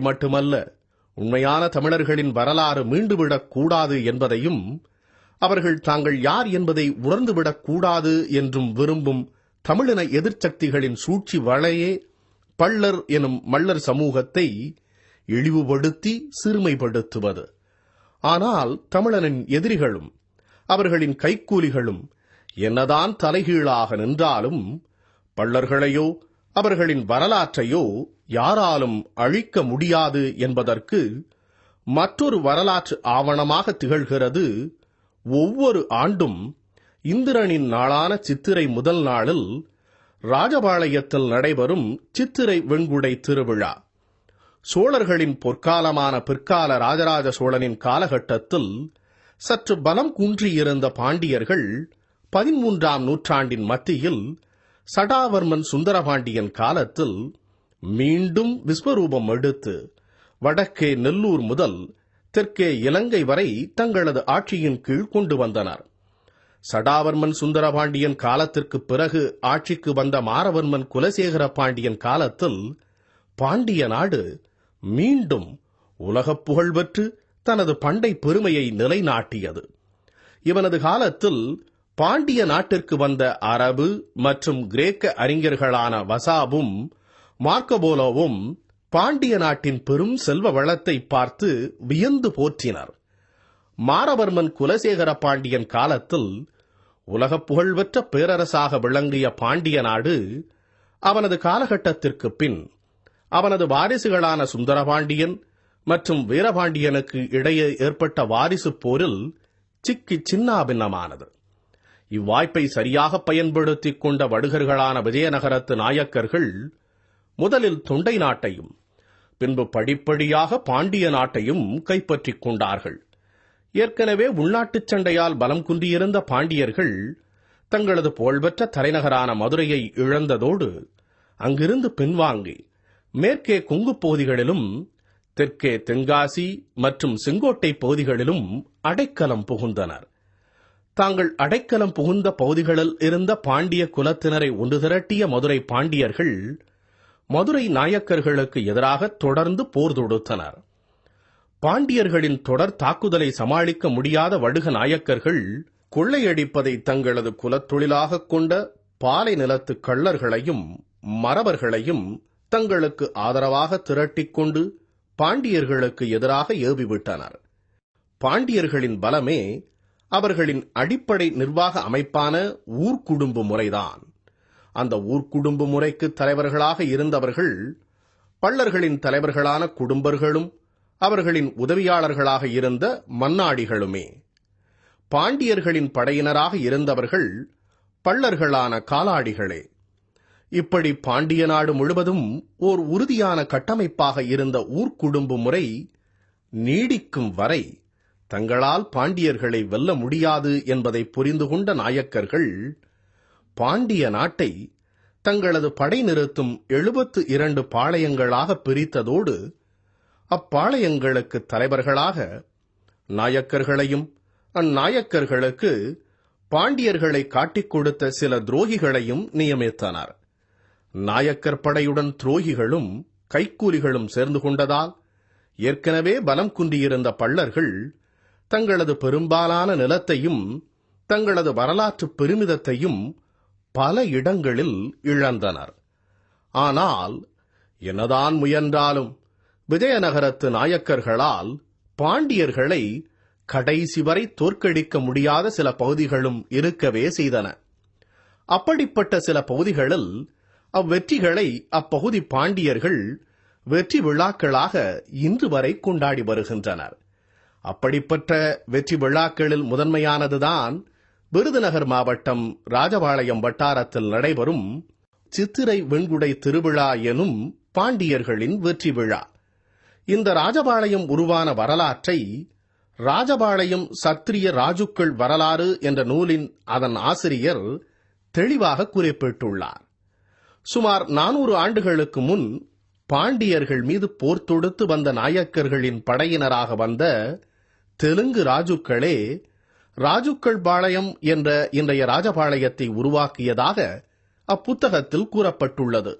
மட்டுமல்ல உண்மையான தமிழர்களின் வரலாறு மீண்டுவிடக் கூடாது என்பதையும் அவர்கள் தாங்கள் யார் என்பதை உணர்ந்துவிடக் கூடாது என்றும் விரும்பும் தமிழின எதிர்ச்சக்திகளின் சூழ்ச்சி வளையே பள்ளர் எனும் மள்ளர் சமூகத்தை இழிவுபடுத்தி சிறுமைப்படுத்துவது. ஆனால் தமிழனின் எதிரிகளும் அவர்களின் கைக்கூலிகளும் என்னதான் தலைகீழாக நின்றாலும் பள்ளர்களையோ அவர்களின் வரலாற்றையோ யாராலும் அழிக்க முடியாது என்பதற்கு மற்றொரு வரலாற்று ஆவணமாக திகழ்கிறது. ஒவ்வொரு ஆண்டும் இந்திரனின் நாளான சித்திரை முதல் நாளில் ராஜபாளையத்தில் நடைபெறும் சித்திரை வெண்குடை திருவிழா. சோழர்களின் பொற்காலமான பிற்கால ராஜராஜ சோழனின் காலகட்டத்தில் சற்று பலம் குன்றியிருந்த பாண்டியர்கள் பதிமூன்றாம் நூற்றாண்டின் மத்தியில் சடாவர்மன் சுந்தரபாண்டியன் காலத்தில் மீண்டும் விஸ்வரூபம் எடுத்து வடக்கே நெல்லூர் முதல் தெற்கே இலங்கை வரை தங்களது ஆட்சியின் கீழ் கொண்டு வந்தனர். சடாவர்மன் சுந்தரபாண்டியன் காலத்திற்கு பிறகு ஆட்சிக்கு வந்த மாரவர்மன் குலசேகர பாண்டியன் காலத்தில் பாண்டிய நாடு மீண்டும் உலகப் புகழ் பெற்று தனது பண்டை பெருமையை நிலைநாட்டியது. இவனது காலத்தில் பாண்டிய நாட்டிற்கு வந்த அரபு மற்றும் கிரேக்க அறிஞர்களான வசாபும் மார்க்கபோலோவும் பாண்டிய நாட்டின் பெரும் செல்வ வளத்தை பார்த்து வியந்து போற்றினர். மாரவர்மன் குலசேகர பாண்டியன் காலத்தில் உலகப் புகழ்பெற்ற பேரரசாக விளங்கிய பாண்டிய நாடு அவனது காலகட்டத்திற்கு பின் அவனது வாரிசுகளான சுந்தரபாண்டியன் மற்றும் வீரபாண்டியனுக்கு இடையே ஏற்பட்ட வாரிசு போரில் சிக்கி சின்னாபின்னமானது. இவ்வாய்ப்பை சரியாக பயன்படுத்திக் கொண்ட வடுகர்களான விஜயநகரத்து நாயக்கர்கள் முதலில் தொண்டை நாட்டையும் பின்பு படிப்படியாக பாண்டிய நாட்டையும் கைப்பற்றிக் கொண்டார்கள். ஏற்கனவே உள்நாட்டுச் சண்டையால் பலம் குன்றியிருந்த பாண்டியர்கள் தங்களது புகழ்பெற்ற தலைநகரான மதுரையை இழந்ததோடு அங்கிருந்து பின்வாங்கி மேற்கே கொங்கு பகுதிகளிலும் தெற்கே தென்காசி மற்றும் செங்கோட்டை பகுதிகளிலும் அடைக்கலம் புகுந்தனர். தாங்கள் அடைக்கலம் புகுந்த பகுதிகளில் இருந்த பாண்டிய குலத்தினரை ஒன்று திரட்டிய மதுரை பாண்டியர்கள் மதுரை நாயக்கர்களுக்கு எதிராக தொடர்ந்து போர் தொடுத்தனர். பாண்டியர்களின் தொடர் தாக்குதலை சமாளிக்க முடியாத வடுக நாயக்கர்கள் கொள்ளையடிப்பதை தங்களது குலத்தொழிலாகக் கொண்ட பாலை நிலத்து கள்ளர்களையும் மறவர்களையும் தங்களுக்கு ஆதரவாக திரட்டிக்கொண்டு பாண்டியர்களுக்கு எதிராக ஏவிவிட்டனர். பாண்டியர்களின் பலமே அவர்களின் அடிப்படை நிர்வாக அமைப்பான ஊர்க்குடும்பு முறைதான். அந்த ஊர்க்குடும்பு முறைக்கு தலைவர்களாக இருந்தவர்கள் பள்ளர்களின் தலைவர்களான குடும்பர்களும் அவர்களின் உதவியாளர்களாக இருந்த மன்னாடிகளுமே. பாண்டியர்களின் படையினராக இருந்தவர்கள் பள்ளர்களான காலாடிகளே. இப்படி பாண்டிய நாடு முழுவதும் ஓர் உறுதியான கட்டமைப்பாக இருந்த ஊர்க்குடும்பு முறை நீடிக்கும் வரை தங்களால் பாண்டியர்களை வெல்ல முடியாது என்பதை புரிந்து கொண்ட நாயக்கர்கள் பாண்டிய நாட்டை தங்களது படை நிறுத்தும் எழுபத்து இரண்டு பாளையங்களாக பிரித்ததோடு அப்பாளையங்களுக்கு தலைவர்களாக நாயக்கர்களையும் அந்நாயக்கர்களுக்கு பாண்டியர்களை காட்டிக் கொடுத்த சில துரோகிகளையும் நியமித்தனர். நாயக்கர் படையுடன் துரோகிகளும் கைக்கூலிகளும் சேர்ந்து கொண்டதால் ஏற்கனவே பலம் குன்றியிருந்த பள்ளர்கள் தங்களது பெரும்பாலான நிலத்தையும் தங்களது வரலாற்று பெருமிதத்தையும் பல இடங்களில் இழந்தனர். ஆனால் என்னதான் முயன்றாலும் விஜயநகரத்து நாயக்கர்களால் பாண்டியர்களை கடைசி வரை தோற்கடிக்க முடியாத சில பகுதிகளும் இருக்கவே செய்தன. அப்படிப்பட்ட சில பகுதிகளில் அவ்வெற்றிகளை அப்பகுதி பாண்டியர்கள் வெற்றி விழாக்களாக இன்று வரை கொண்டாடி வருகின்றனர். அப்படிப்பட்ட வெற்றி விழாக்களில் முதன்மையானதுதான் விருதுநகர் மாவட்டம் ராஜபாளையம் வட்டாரத்தில் நடைபெறும் சித்திரை வெண்குடை திருவிழா எனும் பாண்டியர்களின் வெற்றி விழா. இந்த ராஜபாளையம் உருவான வரலாற்றை ராஜபாளையம் சத்திரிய ராஜுக்கள் வரலாறு என்ற நூலின் அதன் ஆசிரியர் தெளிவாக குறிப்பிட்டுள்ளார். சுமார் நானூறு ஆண்டுகளுக்கு முன் பாண்டியர்கள் மீது போர் தொடுத்து வந்த நாயக்கர்களின் படையினராக வந்த தெலுங்கு ராஜுக்களே ராஜுக்கள் பாளையம் என்ற இன்றைய ராஜபாளையத்தை உருவாக்கியதாக அப்புத்தகத்தில் கூறப்பட்டுள்ளது.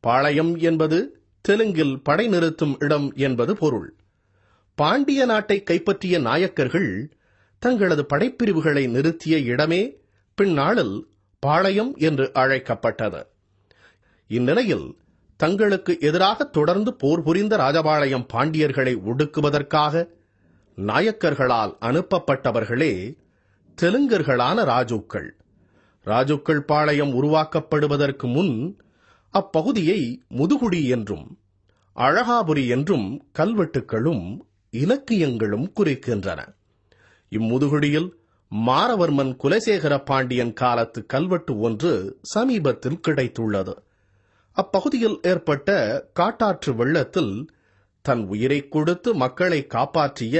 பாளையம் என்பது தெலுங்கில் படை நிறுத்தும் இடம் என்பது பொருள். பாண்டிய நாட்டை கைப்பற்றிய நாயக்கர்கள் தங்களது படைப்பிரிவுகளை நிறுத்திய இடமே பின்னாளில் பாளையம் என்று அழைக்கப்பட்டது. இந்நிலையில் தங்களுக்கு எதிராக தொடர்ந்து போர் புரிந்த ராஜபாளையம் பாண்டியர்களை ஒடுக்குவதற்காக நாயக்கர்களால் அனுப்பப்பட்டவர்களே தெலுங்கர்களான ராஜுக்கள். ராஜுக்கள் பாளையம் உருவாக்கப்படுவதற்கு முன் அப்பகுதியை முதுகுடி என்றும் அழகாபுரி என்றும் கல்வெட்டுக்களும் இலக்கியங்களும் குறிக்கின்றன. இம்முதுகுடியில் மாரவர்மன் குலசேகர பாண்டியன் காலத்து கல்வெட்டு ஒன்று சமீபத்தில் கிடைத்துள்ளது. அப்பகுதியில் ஏற்பட்ட காட்டாற்று வெள்ளத்தில் தன் உயிரை கொடுத்து மக்களை காப்பாற்றிய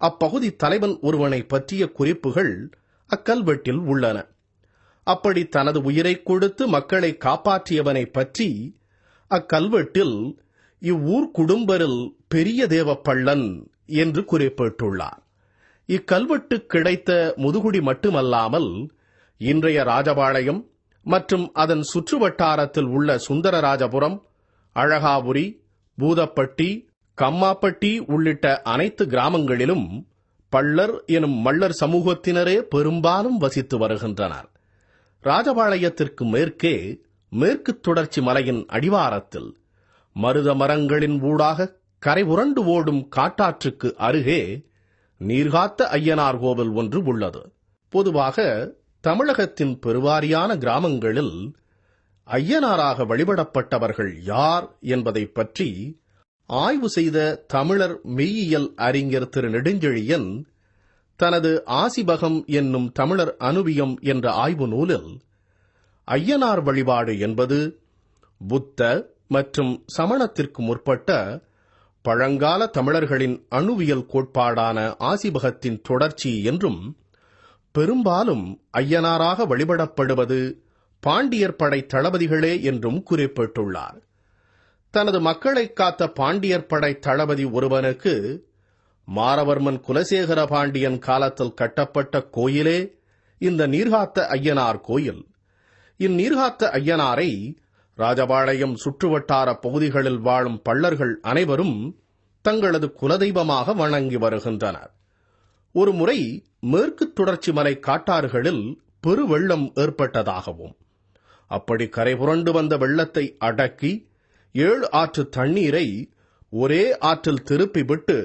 அப்பகுதி தலைவன் ஒருவனை பற்றிய குறிப்புகள் அக்கல்வெட்டில் உள்ளன. அப்படி தனது உயிரை கொடுத்து மக்களை காப்பாற்றியவனை பற்றி அக்கல்வெட்டில் இவ்வூர் குடும்பரில் பெரிய தேவப்பள்ளன் என்று குறிப்பிட்டுள்ளார். இக்கல்வெட்டு கிடைத்த முதுகுடி மட்டுமல்லாமல் இன்றைய ராஜபாளையம் மற்றும் அதன் சுற்றுவட்டாரத்தில் உள்ள சுந்தரராஜபுரம் அழகாபுரி பூதப்பட்டி கம்மாப்பட்டி உள்ளிட்ட அனைத்து கிராமங்களிலும் பள்ளர் எனும் மள்ளர் சமூகத்தினரே பெரும்பாலும் வசித்து வருகின்றனர். ராஜபாளையத்திற்கு மேற்கே மேற்கு தொடர்ச்சி மலையின் அடிவாரத்தில் மருத மரங்களின் ஊடாக கரை உரண்டு ஓடும் காட்டாற்றுக்கு அருகே நீர்காத்த ஐயனார் கோவில் ஒன்று உள்ளது. பொதுவாக தமிழகத்தின் பெருவாரியான கிராமங்களில் ஐயனாராக வழிபடப்பட்டவர்கள் யார் என்பதை பற்றி ஆய்வு செய்த தமிழர் மெய்யியல் அறிஞர் திரு நெடுஞ்செழியன் தனது ஆசிபகம் என்னும் தமிழர் அனுவியம் என்ற ஆய்வு நூலில் ஐயனார் வழிபாடு என்பது புத்த மற்றும் சமணத்திற்கு முற்பட்ட பழங்கால தமிழர்களின் அணுவியல் கோட்பாடான ஆசிபகத்தின் தொடர்ச்சி என்றும் பெரும்பாலும் ஐயனாராக வழிபடப்படுவது பாண்டியர் படை தளபதிகளே என்றும் குறிப்பிட்டுள்ளார். தனது மக்களை காத்த பாண்டியர் படை தளபதி ஒருவனுக்கு மாரவர்மன் குலசேகர பாண்டியன் காலத்தில் கட்டப்பட்ட கோயிலே இந்த நீர்காத்த ஐயனார் கோயில். இந்நீர்காத்த ஐயனாரை ராஜபாளையம் சுற்றுவட்டார பகுதிகளில் வாழும் பள்ளர்கள் அனைவரும் தங்களது குலதெய்வமாக வணங்கி வருகின்றனர். ஒருமுறை மேற்கு தொடர்ச்சி மலை காட்டாறுகளில் பெருவெள்ளம் ஏற்பட்டதாகவும் அப்படி கரை புரண்டு வந்த வெள்ளத்தை அடக்கி ஏழு ஆற்று தண்ணீரை ஒரே ஆற்றில் திருப்பி விட்டு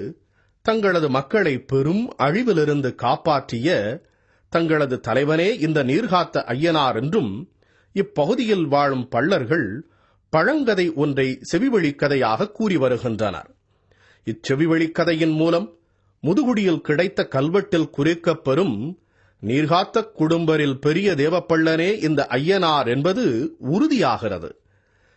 தங்களது மக்களை பெரும் அழிவிலிருந்து காப்பாற்றிய தங்களது தலைவனே இந்த நீர்காத்த ஐயனார் என்றும் இப்பகுதியில் வாழும் பள்ளர்கள் பழங்கதை ஒன்றை செவிவழிக் கதையாக கூறி வருகின்றனர். இச்செவிவழிக் கதையின் மூலம் முதுகுடியில் கிடைத்த கல்வெட்டில் குறிக்கப்பெறும் நீர்காத்த குடும்பரில் பெரிய தேவப்பள்ளனே இந்த ஐயனார் என்பது உறுதியாகிறது.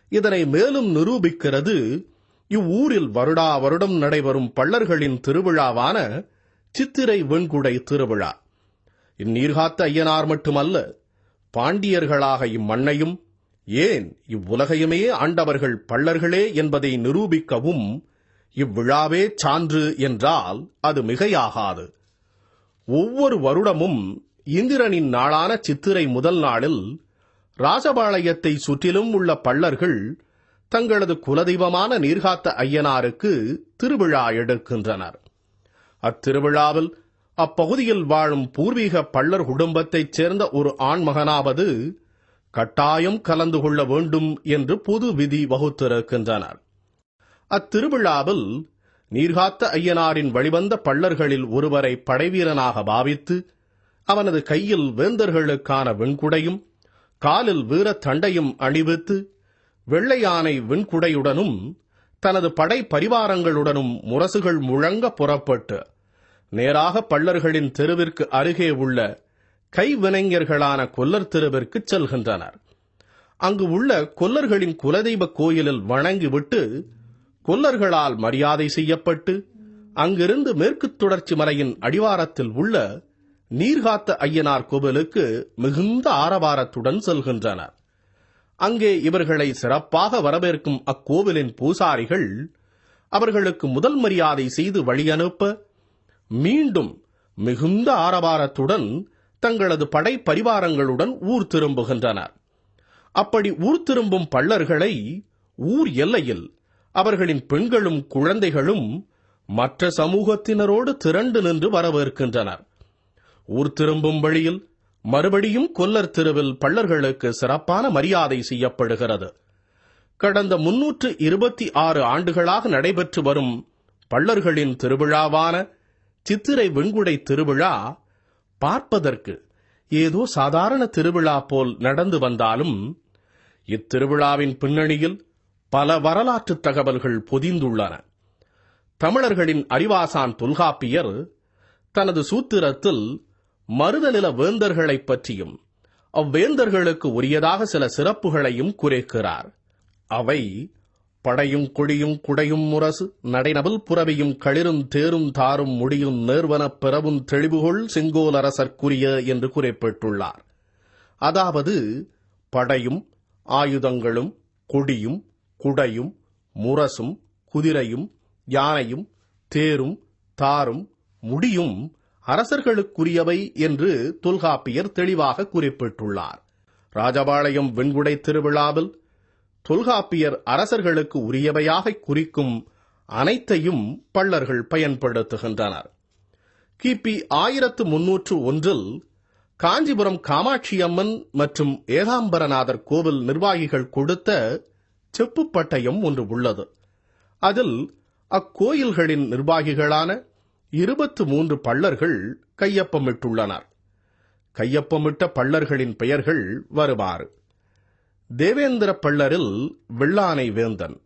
இதனை மேலும் நிரூபிக்கிறது இவ்வூரில் வருடா வருடம் நடைபெறும் பள்ளர்களின் திருவிழாவான சித்திரை வெண்குடை திருவிழா. இந்நீர்காத்த ஐயனார் மட்டுமல்ல பாண்டியர்களாக இம்மண்ணையும் ஏன் இவ்வுலகையுமே ஆண்டவர்கள் பள்ளர்களே என்பதை நிரூபிக்கவும் இவ்விழாவே சான்று என்றால் அது மிகையாகாது. ஒவ்வொரு வருடமும் இந்திரனின் நாளான சித்திரை முதல் நாளில் ராஜபாளையத்தை சுற்றிலும் உள்ள பள்ளர்கள் தங்களது குலதெய்வமான நீர்காத்த ஐயனாருக்கு திருவிழா எடுக்கின்றனர். அத்திருவிழாவில் அப்பகுதியில் வாழும் பூர்வீக பள்ளர் குடும்பத்தைச் சேர்ந்த ஒரு ஆண்மகனாவது கட்டாயம் கலந்து கொள்ள வேண்டும் என்று பொது விதி வகுத்திருக்கின்றனர். அத்திருவிழாவில் நீர்காத்த ஐயனாரின் வழிவந்த பள்ளர்களில் ஒருவரை படைவீரனாக பாவித்து அவனது கையில் வேந்தர்களுக்கான வெண்குடையும் காலில் வீரத் தண்டையும் அணிவித்து வெள்ளையானை வெண்குடையுடனும் தனது படை பரிவாரங்களுடனும் முரசுகள் முழங்க புறப்பட்டு நேராக பள்ளர்களின் தெருவிற்கு அருகே உள்ள கைவினைஞர்களான கொல்லர் தெருவிற்கு செல்கின்றனர். அங்கு உள்ள கொல்லர்களின் குலதெய்வ கோயிலில் வணங்கிவிட்டு கொல்லர்களால் மரியாதை செய்யப்பட்டு அங்கிருந்து மேற்கு தொடர்ச்சி மலையின் அடிவாரத்தில் உள்ள நீர்காத்த ஐயனார் கோவிலுக்கு மிகுந்த ஆரவாரத்துடன் செல்கின்றனர். அங்கே இவர்களை சிறப்பாக வரவேற்கும் அக்கோவிலின் பூசாரிகள் அவர்களுக்கு முதல் மரியாதை செய்து வழியனுப்ப மீண்டும் மிகுந்த ஆரவாரத்துடன் தங்களது படை பரிவாரங்களுடன் ஊர் திரும்புகின்றனர். அப்படி ஊர் திரும்பும் பள்ளர்களை ஊர் எல்லையில் அவர்களின் பெண்களும் குழந்தைகளும் மற்ற சமூகத்தினரோடு திரண்டு நின்று வரவேற்கின்றனர். ஊர் திரும்பும் வழியில் மறுபடியும் கொல்லர் தெருவில் பள்ளர்களுக்கு சிறப்பான மரியாதை செய்யப்படுகிறது. கடந்த முன்னூற்று இருபத்தி ஆறு ஆண்டுகளாக நடைபெற்று வரும் பள்ளர்களின் திருவிழாவான சித்திரை வெண்குடை திருவிழா பார்ப்பதற்கு ஏதோ சாதாரண திருவிழா போல் நடந்து வந்தாலும் இத்திருவிழாவின் பின்னணியில் பல வரலாற்று தகவல்கள் பொதிந்துள்ளன. தமிழர்களின் அறிவாசான் தொல்காப்பியர் தனது சூத்திரத்தில் மருதநில வேந்தர்களைப் பற்றியும் அவ்வேந்தர்களுக்கு உரியதாக சில சிறப்புகளையும் குறைக்கிறார் அவை படையும் கொடியும் குடையும் முரசு நடைநபல் புறவியும் களிரும் தேரும் தாரும் முடியும் நேர்வனப் பிறவும் தெளிவுகொள் செங்கோல் அரசர்க்குரிய என்று குறிப்பிட்டுள்ளார். அதாவது படையும் ஆயுதங்களும் கொடியும் குடையும் முரசும் குதிரையும் யானையும் தேரும் தாரும் முடியும் அரசர்களுக்குரியவை என்று தொல்காப்பியர் தெளிவாக குறிப்பிட்டுள்ளார். ராஜபாளையம் வெண்குடை திருவிழாவில் தொல்காப்பியர் அரசர்களுக்கு உரியவையாக குறிக்கும் அனைத்தையும் பள்ளர்கள் பயன்படுத்துகின்றனர். கிபி ஆயிரத்து முன்னூற்று ஒன்றில் காஞ்சிபுரம் காமாட்சியம்மன் மற்றும் ஏகாம்பரநாதர் கோவில் நிர்வாகிகள் கொடுத்த செப்பு பட்டயம் ஒன்று உள்ளது. அதில் அக்கோயில்களின் நிர்வாகிகளான இருபத்து மூன்று பள்ளர்கள் கையொப்பமிட்டுள்ளனர். கையொப்பமிட்ட பள்ளர்களின் பெயர்கள் வருமாறு தேவேந்திர பள்ளரில் வெள்ளானை வேந்தன்.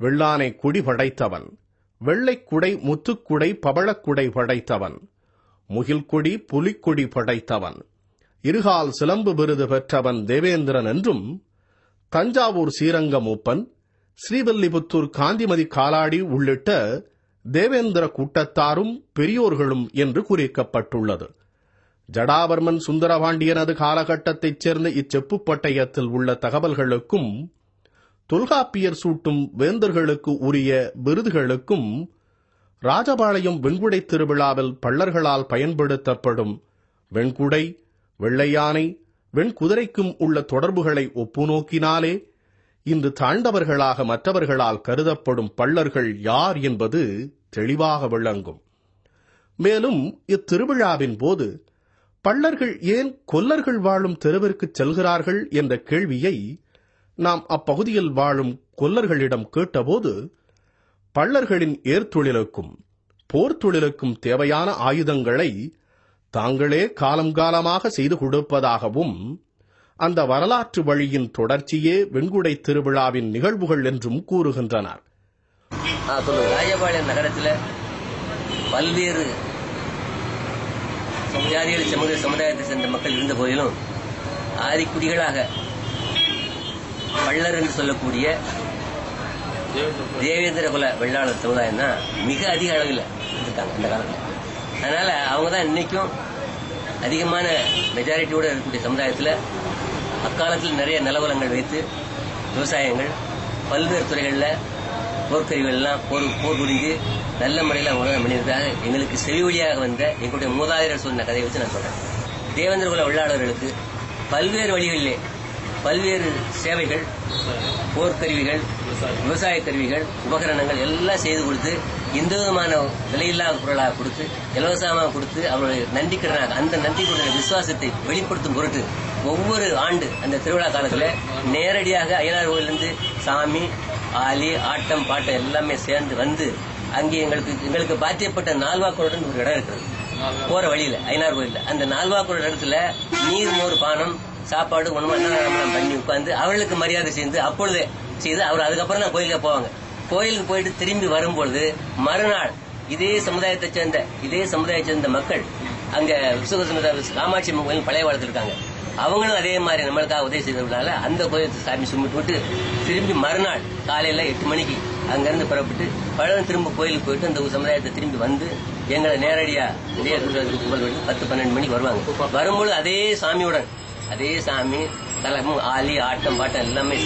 வெள்ளானை குடி படைத்தவன். வெள்ளைக்குடை முத்துக்குடை பவளக்குடை படைத்தவன். முகில்கொடி புலிக்கொடி படைத்தவன். இருகால் சிலம்பு விருது பெற்றவன் தேவேந்திரன் என்றும் தஞ்சாவூர் ஸ்ரீரங்க மூப்பன் ஸ்ரீவல்லிபுத்தூர் காந்திமதி காலாடி உள்ளிட்ட தேவேந்திர கூட்டத்தாரும் பெரியோர்களும் என்று குறிக்கப்பட்டுள்ளது. ஜடாவர்மன் சுந்தரபாண்டியனது காலகட்டத்தைச் சேர்ந்த இச்செப்பு பட்டயத்தில் உள்ள தகவல்களுக்கும் தொல்காப்பியர் சூட்டும் வேந்தர்களுக்கு உரிய விருதுகளுக்கும் ராஜபாளையம் வெண்குடை திருவிழாவில் பள்ளர்களால் பயன்படுத்தப்படும் வெண்குடை வெள்ளையானை வெண்குதிரைக்கும் உள்ள தொடர்புகளை ஒப்புநோக்கினாலே இன்று தாழ்ந்தவர்களாக மற்றவர்களால் கருதப்படும் பள்ளர்கள் யார் என்பது தெளிவாக விளங்கும். மேலும் இத்திருவிழாவின் போது பள்ளர்கள் ஏன் கொல்லர்கள் வாழும் தெருவிற்கு செல்கிறார்கள் என்ற கேள்வியை நாம் அப்பகுதியில் வாழும் கொல்லர்களிடம் கேட்டபோது பள்ளர்களின் ஏர்த்தொழிலுக்கும் போர் தொழிலுக்கும் தேவையான ஆயுதங்களை தாங்களே காலம் காலமாக செய்து கொடுப்பதாகவும் அந்த வரலாற்று வழியின் தொடர்ச்சியே வெண்குடை திருவிழாவின் நிகழ்வுகள் என்றும் கூறுகின்றனர். ராஜபாளையம் நகரத்தில் பல்வேறு சமுதாயிகள் சமூக சமுதாயத்தை சேர்ந்த மக்கள் இருந்த போதிலும் ஆதிக்குடிகளாக பள்ளர் என்று சொல்லக்கூடிய தேவேந்திர குல வெள்ளாளர் சமுதாயம் தான் மிக அதிக அளவில் இருக்காங்க இந்த காலத்தில். அதனால அவங்க தான் இன்னைக்கும் அதிகமான மெஜாரிட்டியோட இருக்கக்கூடிய சமுதாயத்தில் அக்காலத்தில் நிறைய நிலவரங்கள் வைத்து விவசாயங்கள் பல்வேறு துறைகளில் போர்க்கருவிகள்லாம் போர் போர் புரிஞ்சு நல்ல முறையில் அவங்க உலகம் பண்ணியிருக்காங்க எங்களுக்கு செவி வழியாக வந்த எங்களுடைய மூதாதையர் சொன்ன கதையை வச்சு நான் சொல்கிறேன் தேவேந்திர குல பல்வேறு வழிகளிலே பல்வேறு சேவைகள் போர்க்கருவிகள் விவசாய கருவிகள் உபகரணங்கள் எல்லாம் செய்து கொடுத்து எந்த விதமான விலையில்லாத பொருளாக கொடுத்து இலவசமாக கொடுத்து அவருடைய நன்றிக்கடனாக அந்த நன்றி கொடுத்த விசுவாசத்தை வெளிப்படுத்தும் பொருட்டு ஒவ்வொரு ஆண்டு அந்த திருவிழா காலத்தில் நேரடியாக அய்யனார் கோயிலிருந்து சாமி ஆலி ஆட்டம் பாட்டம் எல்லாமே சேர்ந்து வந்து அங்கே எங்களுக்கு எங்களுக்கு பாத்தியப்பட்ட நால்வாக்குடன் ஒரு இடம் இருக்கிறது. போற வழியில ஐநார் கோயில்ல. அந்த நால்வாக்குட இடத்துல நீர் மோர் பானம் சாப்பாடு ஒன்று பண்ணி உட்காந்து அவர்களுக்கு மரியாதை செய்து அப்பொழுதே செய்து அவர் அதுக்கப்புறம் தான் கோயிலுக்கு போவாங்க. கோயிலுக்கு போயிட்டு திரும்பி வரும்பொழுது மறுநாள் இதே சமுதாயத்தை சேர்ந்த இதே சமுதாயத்தை சேர்ந்த மக்கள் அங்க காமாட்சி அம்மன் கோயில் பழைய வளர்த்து இருக்காங்க. அவங்களும் அதே மாதிரி நம்மளுக்காக உதவி செய்ததுனால அந்த கோயில் சாமி சுமிட்டு விட்டு திரும்பி மறுநாள் காலையில எட்டு மணிக்கு அங்கிருந்து புறப்பட்டு பழம் திரும்ப கோயிலுக்கு போயிட்டு அந்த சமுதாயத்தை திரும்பி வந்து எங்களை நேரடியா இதே கும்பல் வந்து பத்து பன்னெண்டு மணிக்கு வருவாங்க. வரும்போது அதே சாமியுடன் அதே சாமி தலமும் ஆலி ஆட்டம் பாட்டம் எல்லாமே